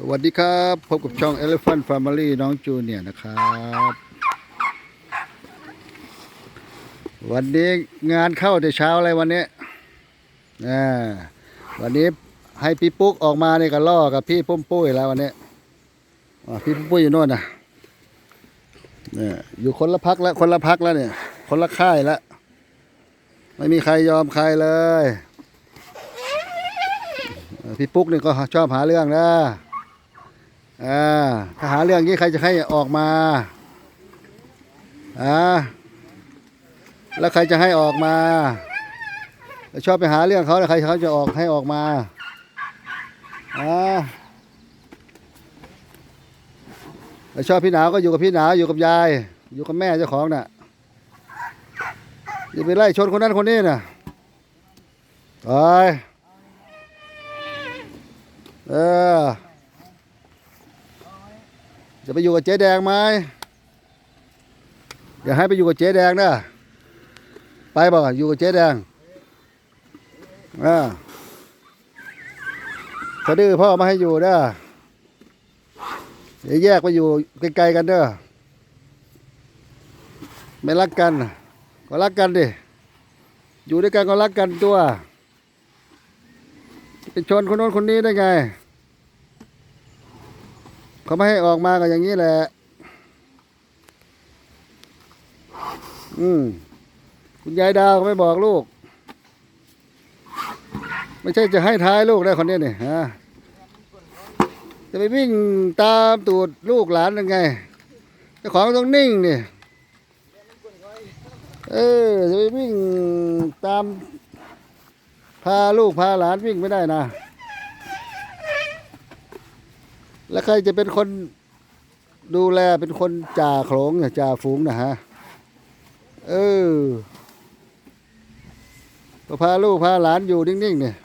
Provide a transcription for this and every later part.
สวัสดีครับ พบกับช่อง Elephant Family น้องจูเนียร์นะครับ วันนี้งานเข้าแต่เช้าอะไรวันนี้อ่าวันนี้ให้พี่ปุ๊กออกมาเนี่ยก็ล่อกับพี่ปุ้มปุ้ยแล้ววันนี้พี่ปุ้มปุ้ยอยู่โน่นนะเนี่ยอยู่คนละพักแล้วคนละพักแล้วเนี่ย คนละค่ายแล้วไม่มีใครยอมใครเลย พี่ปุ๊กนี่ก็ชอบหาเรื่องนะ อ่าถ้าหาเรื่องนี้ใครจะให้ออกมาอ่าแล้วใครจะให้ออกมา ชอบไปหาเรื่องเขาแล้วใครเขาจะออกให้ออกมาอ่าแล้วชอบพี่หนาวก็อยู่กับพี่หนาวอยู่กับยาย อยู่กับแม่เจ้าของน่ะอย่าไปไล่ชนคนนั้นคนนี้น่ะไปเออ จะไปอยู่กับเจ๊แดงไหมอย่าให้ไปอยู่กับเจ๊แดงนะไปบ่อยู่กับเจ๊แดงอ่าถ้าดื้อพ่อไมาให้อยู่เด้อย่าแยกไปอยู่ไกลๆกันเด้อไม่รักกัน ก็รักกันดิอยู่ด้วยกันก็รักกันตัวเป็นชนคนโน้นคนนี้ได้ไง เขาไม่ให้ออกมาก็อย่างนี้แหละ อืม คุณยายดาวไม่บอกลูก ไม่ใช่จะให้ท้ายลูกได้คนนี้นี่ฮะ จะไปวิ่งตามตูดลูกหลานยังไงเจ้าของต้องนิ่งนี่เออจะไปวิ่งตาม พาลูกพาหลานวิ่งไม่ได้นะ แล้วใครจะเป็นคนดูแลเป็นคนจ่าโขลงเนี่ยจ่าฝูงนะฮะ เออพาลูกพาหลานอยู่นิ่งๆเนี่ย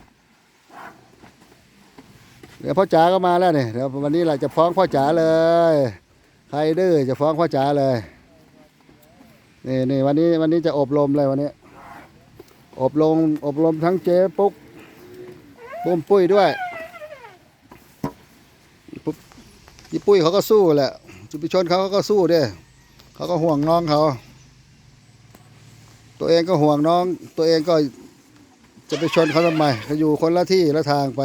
เดี๋ยวพ่อจ๋าก็มาแล้วเนี่ยเดี๋ยววันนี้เราจะฟ้องพ่อจ๋าเลย ใครดื้อจะฟ้องพ่อจ๋าเลยนี่นี่วันนี้วันนี้จะอบรมเลยวันนี้ อบรมอบรมทั้งเจ๊ปุ๊กปุ้มปุ้ยด้วย ปุ๊บพี่ปุ้ยเขาก็สู้แหละจุปิชนเขาก็สู้เด้เขาก็ห่วงน้องเขา ตัวเองก็ห่วงน้อง ตัวเองก็จะไปชนเขาทำไมเขาอยู่คนละที่ละทางไป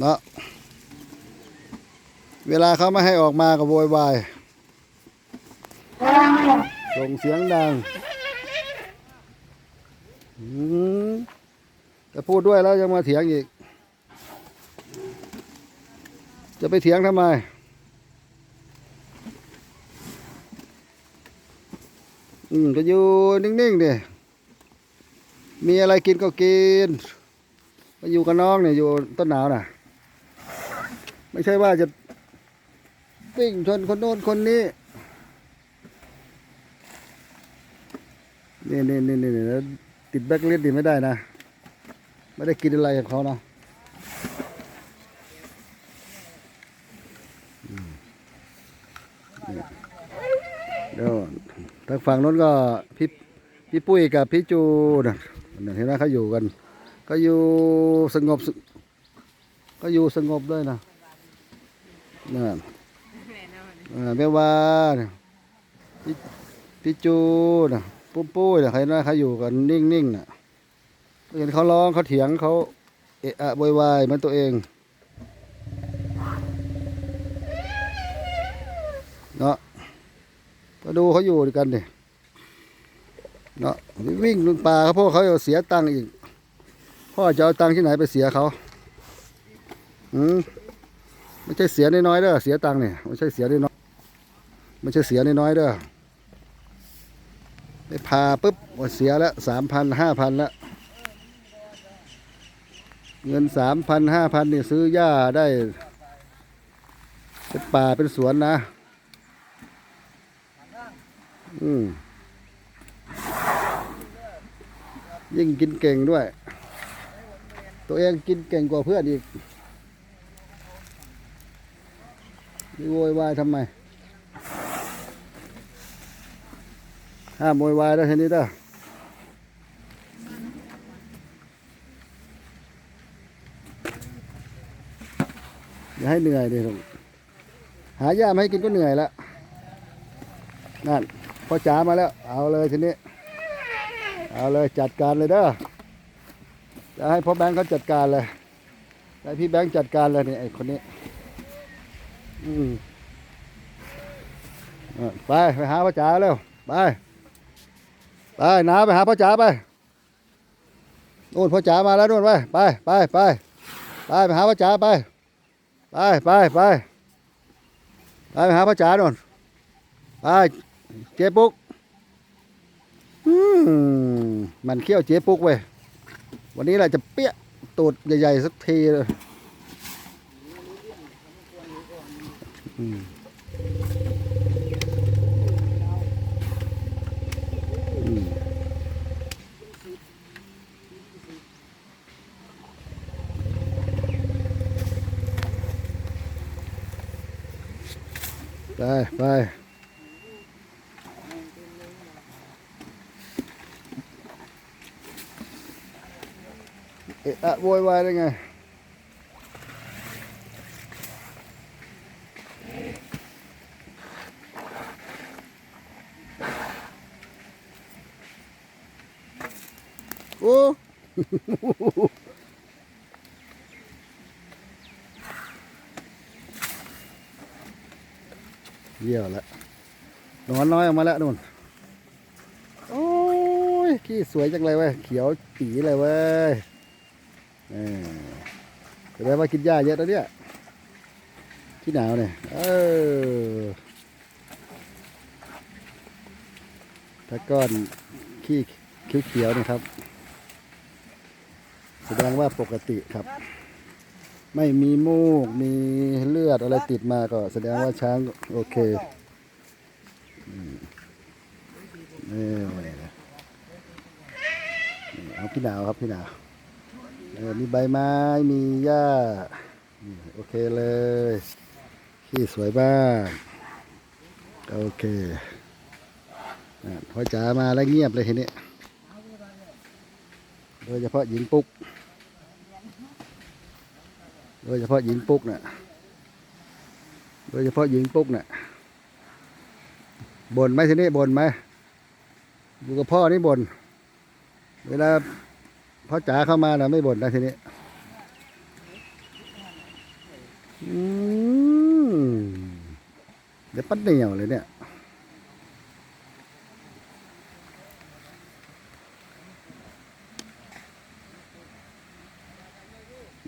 เนาะเวลาเขาไม่ให้ออกมาก็โวยวายส่งเสียงดังอืมจะพูดด้วยแล้วยังมาเถียงอีก จะไปเถียงทำไม อืมก็อยู่นิ่งๆดิมีอะไรกินก็กินมาอยู่กับน้องเนี่ยอยู่ต้นหนาวน่ะ ไม่ใช่ว่าจะวิ่งชนคนโน้นคนนี้นี่นี่นี่นี่นี่แล้วติดแบ็คลิสต์นี่ไม่ได้นะ ไม่ได้กินอะไรกับเขานะอืมนี่ เดี๋ยวทางฝั่งนู้นก็พี่พี่ปุ้ยกับพี่จูนะเห็นไหมเขาอยู่กัน ก็อยู่สงบสก็อยู่สงบเลยนะนั่นอ่าแม่ว่าเนี่ยพี่พี่จูนะปุ้มปุ้ยนะใครนะเขาอยู่กันนิ่งๆน่ะเห็นเขาร้องเขาเถียงเขาเอะอะโวยวายเหมันตัวเอง เนาะก็ดูเขาอยู่ด้วยกันดิเนาะวิ่งลงป่าเขาพวกเขาเสียตังค์อีก พ่อจะเอาตังค์ที่ไหนไปเสียเขาอืมไม่ใช่เสียน้อยๆเด้อเสียตังค์เนี่ยไม่ใช่เสียน้อยๆไม่ใช่เสียน้อยๆเด้อไปพาปุ๊บว่าเสียแล้วสามพันห้าพันแล้วเงินสามพันห้าพันเนี่ยซื้อหญ้าได้เป็นป่าเป็นสวนนะ อืมยิ่งกินเก่งด้วย ตัวเองกินเก่งกว่าเพื่อนอีกนี่โวยวายทำไม ห้ามโวยวายแล้วทีนี้เด้ออย่าให้เหนื่อยดิลูกหาหญ้ามาให้กินก็เหนื่อยแล้วนั่น พ่อจ๋ามาแล้ว เอาเลยทีนี้ เอาเลยจัดการเลยเด้อ จะให้พ่อแบงค์เขาจัดการเลยให้พี่แบงค์จัดการเลยนี่ไอ้คนนี้ อืมเอไปไปหาพ่อจ๋าเร็ว ไป ไปน้าไปหาพ่อจ๋าไปนู่นพ่อจ๋ามาแล้วนู่นไปไปไปไปไปไปหาพ่อจ๋าไปไปไปไปไปไปหาพ่อจ๋านู่นไป เจ๊ปุ๊กอืมมันเขี้ยวเจ๊ปุ๊กเว้ยวันนี้แหละจะเปี้ยตูดใหญ่ๆสักทีเลยอืมอืมไปไป อะอะโวยวายได้ไงโอ้เยี่ยวแล้วหนอนน้อยออกมาแล้วนู่น โอ้ยขี้สวยจังเลยเว้ย เขียวปีเลยเว้ย เออแสดงว่ากินหญ้าเยอะแล้วเนี่ยขี้หนาวเนี่ย เออ ถ้าก้อนขี้เขียวๆนี่ครับ แสดงว่าปกติครับ ไม่มีมูก มีเลือดอะไรติดมาก็แสดงว่าช้างโอเคอืมนี่เอาพี่หนาวครับพี่หนาว มีใบไม้ มีหญ้า โอเคเลยขี้สวยมาก โอเคอะพอจ๋ามาแล้วเงียบเลยทีนี้ โดยเฉพาะหญิงปุ๊ก โดยเฉพาะหญิงปุ๊กน่ะ โดยเฉพาะหญิงปุ๊กน่ะบ่นไหมทีนี้บ่นไหมอยู่กับพ่อนี่บ่นเวลา พอจ๋าเข้ามาน่ะไม่บ่นนะทีนี้อืมเดี๋ยวปั้นเหนียวเลยเนี่ย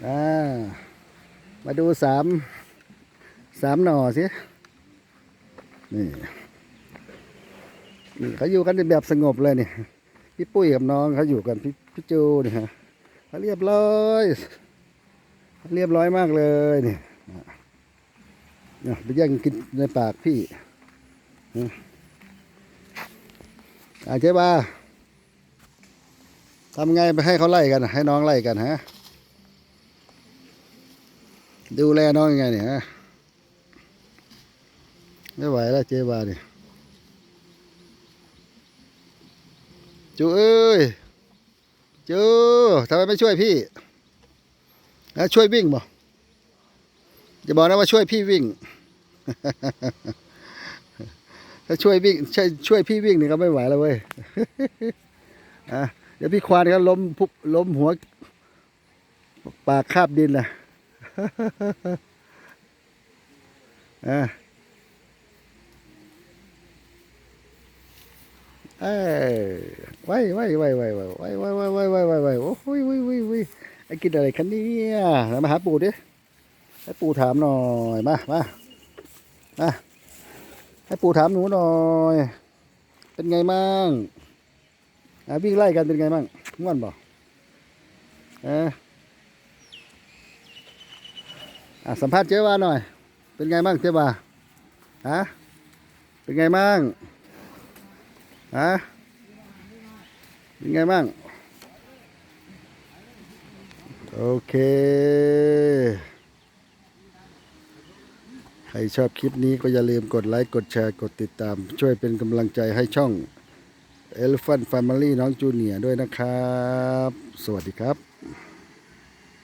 อ่ามาดูสามสามหน่อสิ นี่นี่เขาอยู่กันในแบบสงบเลยนี่ พี่ปุ้ยกับน้องเขาอยู่กันพี่ พี่จูนี่ฮะเรียบร้อยเรียบร้อยมากเลยนี่เนี่ยไปแย่งกินในปากพี่อาเจ๊บ้าทำไงไปให้เขาไล่กัน ให้น้องไล่กันฮะ ดูแลน้องยังไงเนี่ยฮะ ไม่ไหวแล้วเจ๊บาเนี่ยจูเอ้ย จูทำไมไม่ช่วยพี่นะช่วยวิ่งบ่จะบอกนะว่าช่วยพี่วิ่ง ถ้าช่วยวิ่งช่วยช่วยพี่วิ่งนี่ก็ไม่ไหวแล้วเว้ยอะเดี๋ยวพี่ควานก็ล้มพุบล้มหัว ปากคาบดินนะอะเอ้ ไว้ไว้ไว้ไว้ไว้ไว้ไว้ไว้ไว้ไว้ไว้ไว้โอ้ยว้ไว้ไว้ไอ้กินอะไรคันเนี่ยแล้วมาหาปู่ดิให้ปู่ถามหน่อยมามามาให้ปู่ถามหนูหน่อย เป็นไงมั่งอะวิ่งไล่กันเป็นไงมั่งง่วนบ่เอออะสัมภาษณ์เจ๊วาหน่อย เป็นไงบ้างเจ๊วาฮะเป็นไงบ้างฮะ เป็นไงบ้าง โอเค ใครชอบคลิปนี้ก็อย่าลืมกดไลค์ กดแชร์ กดติดตาม ช่วยเป็นกำลังใจให้ช่อง Elephant Family น้องจูเนียร์ด้วยนะครับ สวัสดีครับ